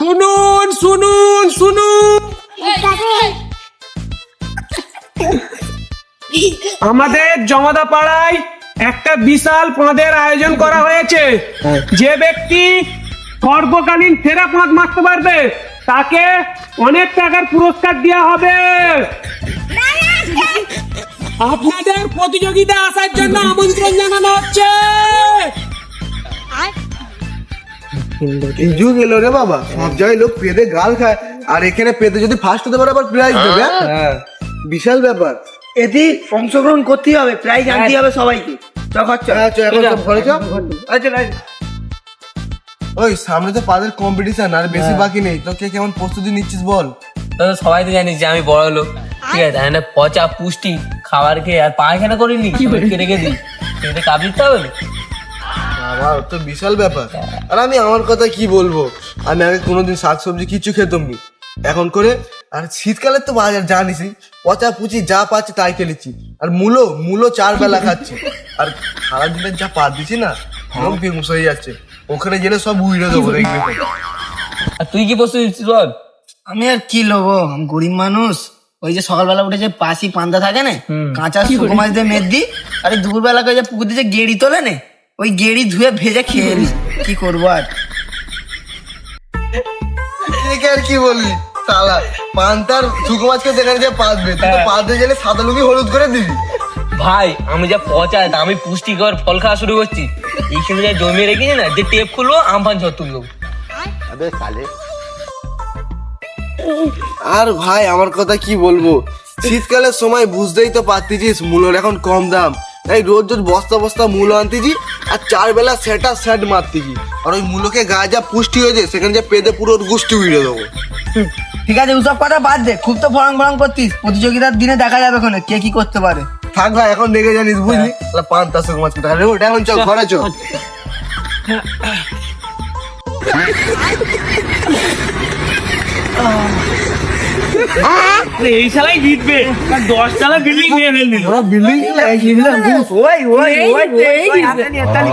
শুনুন শুনুন শুনুন। আমাদের জমাদা পাড়ায় একটা বিশাল পদের আয়োজন করা হয়েছে। যে ব্যক্তি সর্বকালীন সেরা পদ মারতে পারবে তাকে অনেক টাকার পুরস্কার দেওয়া হবে। আপনাদের প্রতিযোগিতা আসার জন্য আমন্ত্রণ জানানো হচ্ছে। এই যুগ এলো রে বাবা সব জায়গায় লোক পেদে গাল খায়। আর এখানে পেদে যদি ফার্স্ট হতে পারে আবার প্রাইজ দেবে হ্যাঁ? বিশাল ব্যাপার। এতে অংশগ্রহণ করতেই হবে প্রাইজ আনতেই হবে সবাইকে। হ্যাঁ, ওই সামনে তো পাদের কম্পিটিশন আর বেশি বাকি নেই। তো কে কেমন প্রস্তুতি নিচ্ছিস বল? তো সবাই তো জানিস যে আমি বড় লোক। ঠিক আছে পচা পুষ্টি খাবার খেয়ে আর পায়খানা করিনি পেটকে রেখে দিই। দিতে হবে? না? আমার তো বিশাল ব্যাপার। আর আমি আমার কথা কি বলব? আমি আগে কোনোদিন শাকসবজি কিছু খেতাম নি। এখন করে আর শীতকালে তো বাজার জানিসই পচা পুচি যা পাচ্ছি তাই খেলেছি। আর মূলো মূলো চার বেলা খাচ্ছি। আর সারাদিনের যা পাত দিছি না একদম ফেমস হয়ে যাচ্ছে। ওখানে গেলে সব উইড়ে দেবো দেখবি আর তুই কি প্রস্তুতি নিচ্ছিস বল? আমি আর কি লোবো? গরিব মানুষ। ওই যে সকালবেলা উঠে যে পাশি পান্তা থাকে না কাঁচা শুকো মাছ দিয়ে মেদ দিই আর দুপুরবেলা করে যে পুকুর দিয়ে যে গেড়ি তোলে না ওই গেড়ি ধুয়ে ভেজে খেয়ে নিই কি করব আর? কি বললি? সালা পান্তার শুকো মাছকে যেখানে যে পাতবে তুই তো পাততে গেলে সাদা লুকি হলুদ করে দিবি। ভাই আমি যা পচা আমি পুষ্টিকর ফল খাওয়া শুরু করছি। এইখানে যা জমিয়ে রেখেছি না যে টেপ খুলবো আমফান ঝড় তুলবো। আর ভাই আমার কথা কি বলব? শীতকালের সময় বুঝতেই তো পারতেছিস মূলোর এখন কম দাম। তাই রোজ রোজ বস্তা বস্তা মূলো আনতেছি আর চার বেলা সেটা সেট মারতেছি আর ওই মুলোকে গা যা পুষ্টি হয়েছে সেখানে যে পেদে পুরো ওর গুষ্টি উড়ে দেবো। ঠিক আছে ওসব কথা বাদ দে খুব তো ফরং ফরং করতিস। প্রতিযোগিতার দিনে দেখা যাবে ওখানে কে কি করতে পারে। থাক ভাই এখন দেখে জানিস বুঝলি? তাহলে পান তাস মাছ মাছ কোথায়? ওটা এখন চল ঘরে চল। এই শালাই জিতবে দশ টালা বিল্ডিং নিয়ে ফেলবি ওরা বিল্ডিং ওই ওই ওই ওই হাতালি হাতালি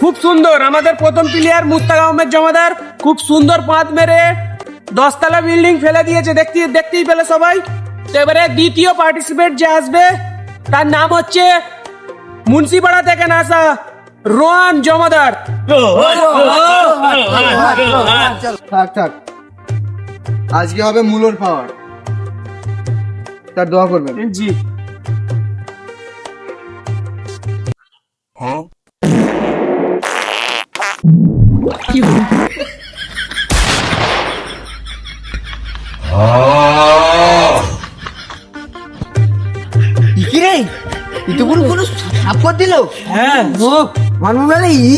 খুব সুন্দর আমাদের প্রথম প্লেয়ার মুস্তাক আহমেদ জমাদার খুব সুন্দর পাঁত মেরে দশতলা বিল্ডিং ফেলে দিয়েছে দেখতে দেখতেই পেলে সবাই তো এবারে দ্বিতীয় পার্টিসিপেট যে আসবে তার নাম হচ্ছে মুন্সিপাড়া থেকে নাসা রোহান জমাদার থাক থাক আজকে হবে মূলোর পাওয়ার তার দোয়া করবেন জি পুরো পুরো দিল হ্যাঁ ও মানুষ বলে ই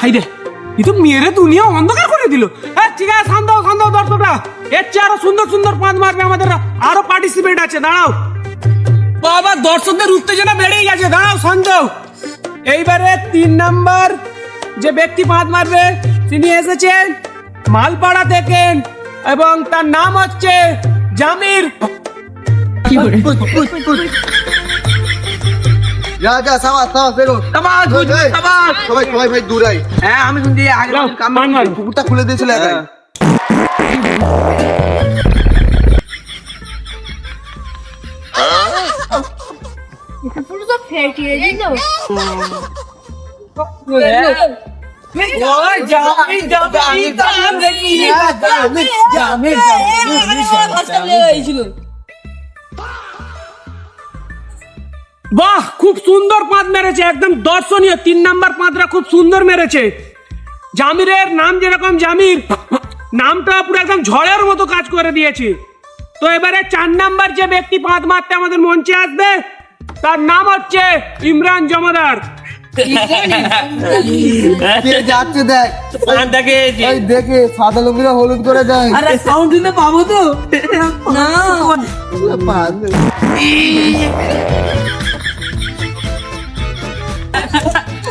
হাইরে এ তো মেরে দুনিয়া অন্ধকার করে দিল। হ্যাঁ ঠিক আছে শান্ত হও, শান্ত হও দর্শকরা। এর চেয়ে আরও সুন্দর সুন্দর পাঁচ মারবে আমাদের আরও পার্টিসিপেট আছে দাঁড়াও। বাবা দর্শকদের উত্তেজনা বেড়েই গেছে দাঁড়াও হও। এইবারে তিন নাম্বার যে ব্যক্তি পাঁচ মারবে তিনি এসেছেন মালপাড়া থেকে এবং তার নাম হচ্ছে জামির। যা যা সাবাস সাবাস বেরো সাবাস, সাবাস। সবাই সবাই ভাই দূরাই হ্যাঁ আমি শুনছি আগে যাও, কাম পান মারো। পুকুরটা খুলে দিয়েছিল একাই পুরো তো ফেটে দিল বাহ খুব সুন্দর পাঁদ মেরেছে একদম দর্শনীয়। তিন নাম্বার পাঁদরা খুব সুন্দর মেরেছে। জামিরের নাম যেরকম জামির নামটা পুরো একদম ঝড়ের মতো কাজ করে দিয়েছে। তো এবারে চার নাম্বার যে ব্যক্তি পাঁদ মারতে আমাদের মঞ্চে আসবে তার নাম হচ্ছে ইমরান জমাদার। যাচ্ছে দেখ। দেখে সাদা হলুদ করে দেয়। আরে সাউন্ড পাবো তো? না।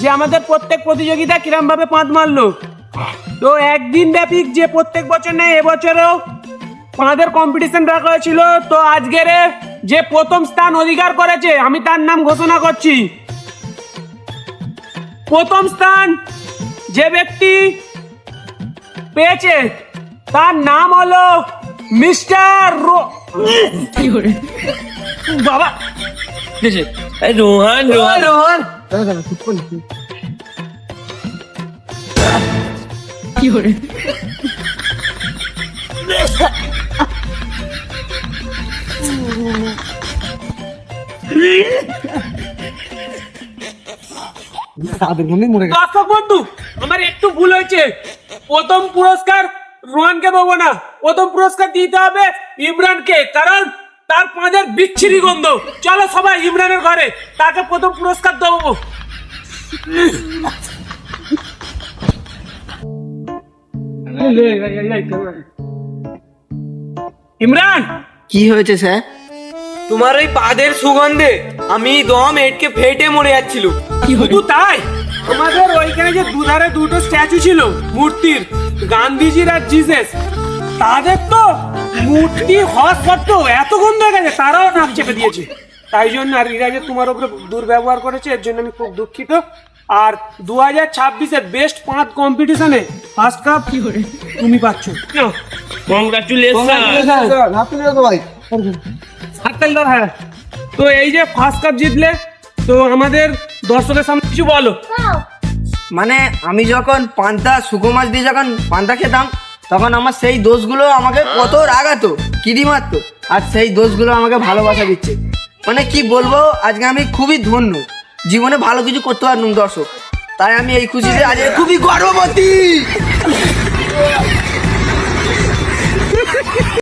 যে আমাদের প্রত্যেক প্রতিযোগিতা কিরম ভাবে পাঁচ মারলো। তো একদিন ব্যাপী যে প্রত্যেক বছর নেয় এবছরও পাঁদের কম্পিটিশন রাখা হয়েছিল তো আজকের যে প্রথম স্থান অধিকার করেছে আমি তার নাম ঘোষণা করছি। প্রথম স্থান যে ব্যক্তি পেয়েছে তার নাম হলো মিস্টার বাবা রোহান রোহান। রোহন। দর্শক বন্ধু আমার একটু ভুল হয়েছে। প্রথম পুরস্কার রোহানকে দেবো না। প্রথম পুরস্কার দিতে হবে ইমরানকে কারণ তার পাঁচের বিচ্ছিরি গন্ধ। চলো সবাই ইমরানের ঘরে তাকে প্রথম পুরস্কার দেবো। ইমরান! কি হয়েছে স্যার? তোমার ওই পাদের সুগন্ধে আমি দম এটকে ফেটে মরে যাচ্ছিল শুধু তাই? আমাদের ওইখানে যে দুধারে দুটো স্ট্যাচু ছিল মূর্তির গান্ধীজির আর জিসাস তাদের তো মূর্তি হওয়া সত্ত্বেও এত গন্ধ হয়ে গেছে তারাও নাম চেপে দিয়েছে। তাই জন্য আর রিরাজে তোমার উপরে দুর্ব্যবহার করেছে এর জন্য আমি খুব দুঃখিত। আর দু হাজার ছাব্বিশে বেস্ট পাঁচ কম্পিটিশনে ফার্স্ট কাপ কি করে? তুমি পাচ্ছ। কংগ্রাচুলেশন ভাই হাততালি হ্যাঁ তো এই যে ফার্স্ট কাপ জিতলে তো আমাদের দর্শকের সামনে কিছু বলো। মানে আমি যখন পান্তা শুকো মাছ দিয়ে যখন পান্তা খেতাম তখন আমার সেই দোষগুলো আমাকে কত রাগাতো কিরি মারতো আর সেই দোষগুলো আমাকে ভালোবাসা দিচ্ছে। মানে কি বলব আজকে আমি খুবই ধন্য। জীবনে ভালো কিছু করতে পারলাম দর্শক। তাই আমি এই খুশিতে আজকে খুবই গর্ববতী।